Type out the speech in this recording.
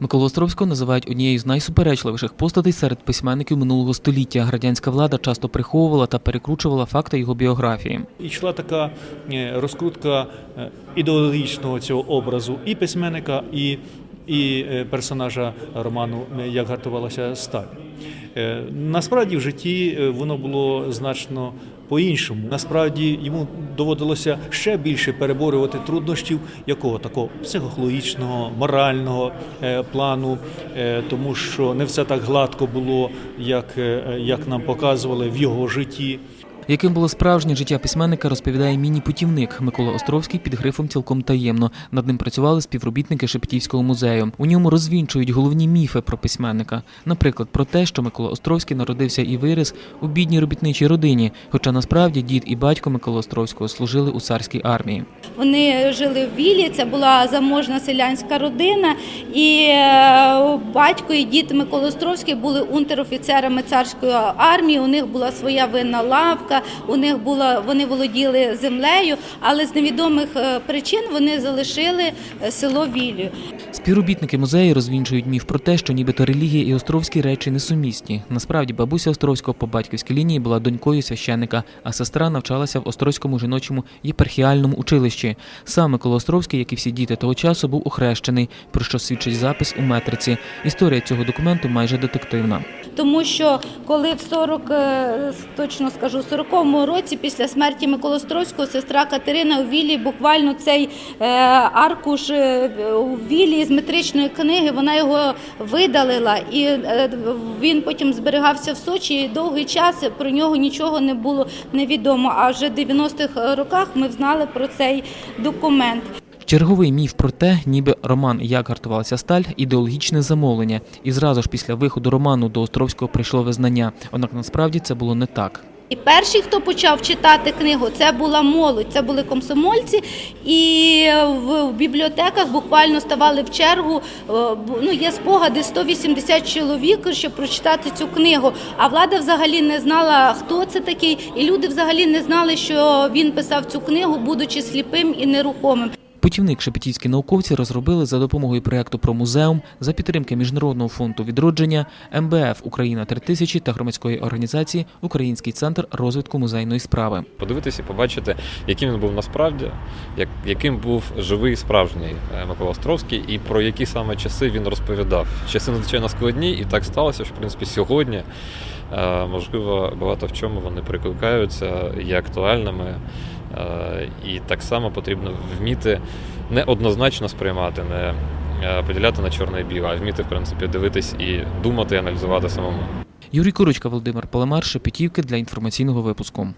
Миколу Островського називають однією з найсуперечливіших постатей серед письменників минулого століття. Радянська влада часто приховувала та перекручувала факти його біографії. І йшла така е, розкрутка е, ідеологічного цього образу і письменника, і, і е, персонажа роману Як гартувалася сталь. Е, Насправді в житті е, воно було значно по-іншому. Насправді йому доводилося ще більше переборювати труднощів якого такого психологічного, морального е, плану, тому що не все так гладко було, як, як нам показували в його житті. Яким було справжнє життя письменника, розповідає міні-путівник Микола Островський під грифом цілком таємно. Над ним працювали співробітники Шепетівського музею. У ньому розвінчують головні міфи про письменника. Наприклад, про те, що Микола Островський народився і виріс у бідній робітничій родині, хоча насправді дід і батько Миколи Островського служили у царській армії. Вони жили в Вілі, це була заможна селянська родина, і е, батько і дід Микола Островський були унтерофіцерами царської армії. У них була своя винна лавка, у них була вони володіли землею, але з невідомих е, причин вони залишили е, село Вілію. Співробітники музею розвінчують міф про те, що нібито релігія і Островські речі несумісні. Насправді бабуся Островського по батьківській лінії була донькою священника, а сестра навчалася в Острозькому жіночому єпархіальному училищі. Сам Микола Островський, як і всі діти того часу, був охрещений, про що свідчить запис у метриці. Історія цього документу майже детективна. Тому що коли в 40, е, точно скажу, 40-му році після смерті Миколи Островського сестра Катерина у Віллі буквально цей е, аркуш е, у Віллі з метричної книги, вона його видалила, і е, він потім зберігався в Сочі. І довгий час про нього нічого не було невідомо. А вже в 90-х роках ми знали про цей документ. Черговий міф про те, ніби роман Як гартувалася сталь ідеологічне замовлення, і зразу ж після виходу роману до Островського прийшло визнання. Однак насправді це було не так. І перший, хто почав читати книгу, це була молодь, це були комсомольці, і в, в бібліотеках буквально ставали в чергу. е, Ну, є спогади 180 чоловік, щоб прочитати цю книгу. А влада взагалі не знала, хто це такий, і люди взагалі не знали, що він писав цю книгу, будучи сліпим і нерухомим. Путівник шепетівські науковці розробили за допомогою проєкту про музеум за підтримки Міжнародного фонду відродження, МБФ Україна 3000 та громадської організації Український центр розвитку музейної справи. подивитися побачити, яким він був насправді, як, яким був живий справжній е, Микола Островський, і про які саме часи він розповідав. Часи надзвичайно складні, і так сталося, що в принципі сьогодні е, можливо багато в чому вони прикликаються є актуальними. Е, І так само потрібно вміти неоднозначно сприймати, не е, поділяти на чорне і біле, а вміти, в принципі, дивитись і думати, і аналізувати самому. Юрій Курочка, Володимир Полемар, Шепетівки для інформаційного випуску.